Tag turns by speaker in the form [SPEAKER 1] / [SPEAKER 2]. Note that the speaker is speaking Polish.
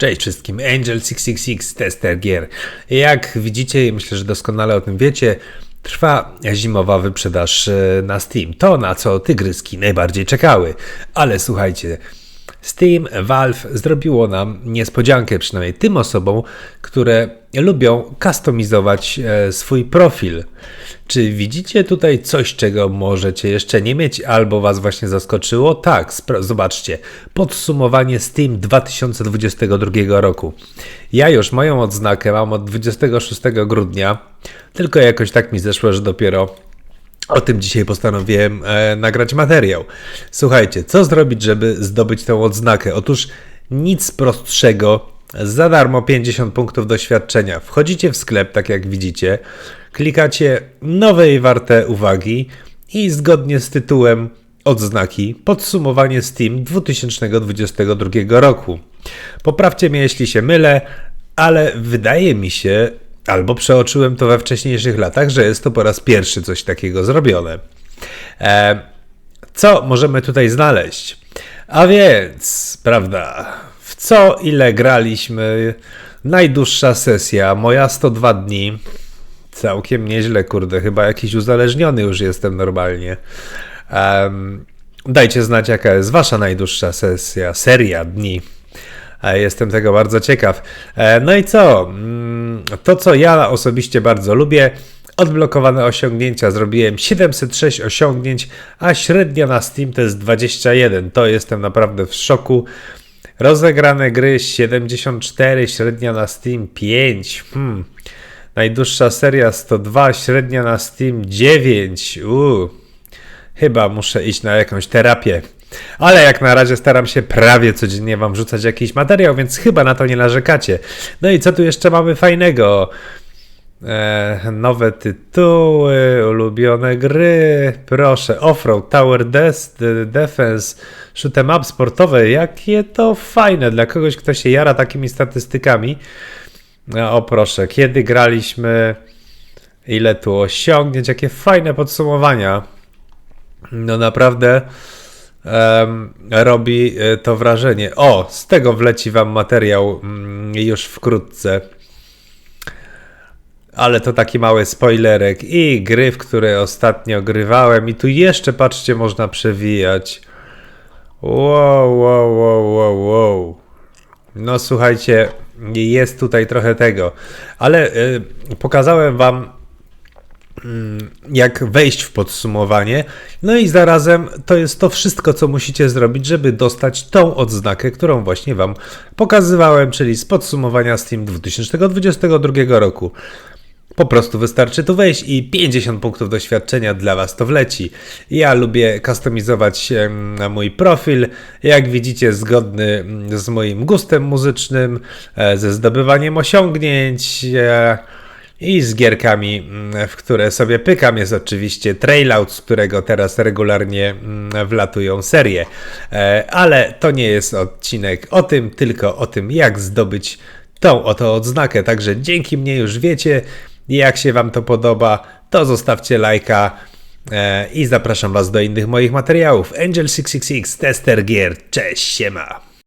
[SPEAKER 1] Cześć wszystkim, Angel666 Tester Gier. Jak widzicie i myślę, że doskonale o tym wiecie, trwa zimowa wyprzedaż e, na Steam. To na co tygryski najbardziej czekały. Ale słuchajcie, Steam, Valve zrobiło nam niespodziankę, przynajmniej tym osobom, które lubią kustomizować e, swój profil. Czy widzicie tutaj coś, czego możecie jeszcze nie mieć, albo Was właśnie zaskoczyło? Tak, zobaczcie. Podsumowanie Steam 2022 roku. Ja już moją odznakę mam od 26 grudnia, tylko jakoś tak mi zeszło, że dopiero o tym dzisiaj postanowiłem e, nagrać materiał. Słuchajcie, co zrobić, żeby zdobyć tę odznakę? Otóż nic prostszego. Za darmo 50 punktów doświadczenia. Wchodzicie w sklep, tak jak widzicie, klikacie nowe i warte uwagi i zgodnie z tytułem odznaki podsumowanie Steam 2022 roku. Poprawcie mnie, jeśli się mylę, ale wydaje mi się, albo przeoczyłem to we wcześniejszych latach, że jest to po raz pierwszy coś takiego zrobione. E, co możemy tutaj znaleźć? A więc, prawda, w co ile graliśmy? Najdłuższa sesja, moja 102 dni. Całkiem nieźle, kurde, chyba jakiś uzależniony już jestem normalnie. Um, dajcie znać, jaka jest wasza najdłuższa sesja, seria dni. Jestem tego bardzo ciekaw. E, no i co? Mm, to, co ja osobiście bardzo lubię, odblokowane osiągnięcia. Zrobiłem 706 osiągnięć, a średnia na Steam to jest 21. To jestem naprawdę w szoku. Rozegrane gry 74, średnia na Steam 5. Hmm. Najdłuższa seria 102, średnia na Steam 9. Uuu. Chyba muszę iść na jakąś terapię. Ale jak na razie staram się prawie codziennie Wam wrzucać jakiś materiał, więc chyba na to nie narzekacie. No i co tu jeszcze mamy fajnego? E, nowe tytuły, ulubione gry, proszę, Offroad, Tower Defense, Shoot'em Up sportowe, jakie to fajne dla kogoś, kto się jara takimi statystykami. No, o proszę, kiedy graliśmy, ile tu osiągnięć, jakie fajne podsumowania. No naprawdę um, robi e, to wrażenie. O, z tego wleci Wam materiał um, już wkrótce. Ale to taki mały spoilerek. I gry, w które ostatnio grywałem. I tu jeszcze, patrzcie, można przewijać. Wow, wow, wow, wow, wow. No słuchajcie, jest tutaj trochę tego. Ale y, pokazałem Wam Mm, jak wejść w podsumowanie. No i zarazem to jest to wszystko, co musicie zrobić, żeby dostać tą odznakę, którą właśnie Wam pokazywałem, czyli z podsumowania Steam 2022 roku. Po prostu wystarczy tu wejść i 50 punktów doświadczenia dla Was to wleci. Ja lubię kustomizować mój profil, jak widzicie, zgodny mm, z moim gustem muzycznym, e, ze zdobywaniem osiągnięć e, i z gierkami, mm, w które sobie pykam, jest oczywiście Trailout, z którego teraz regularnie mm, wlatują serie. E, ale to nie jest odcinek o tym, tylko o tym, jak zdobyć tą oto odznakę. Także dzięki mnie już wiecie, jak się Wam to podoba, to zostawcie lajka e, i zapraszam Was do innych moich materiałów. Angel666, tester gier, cześć, siema!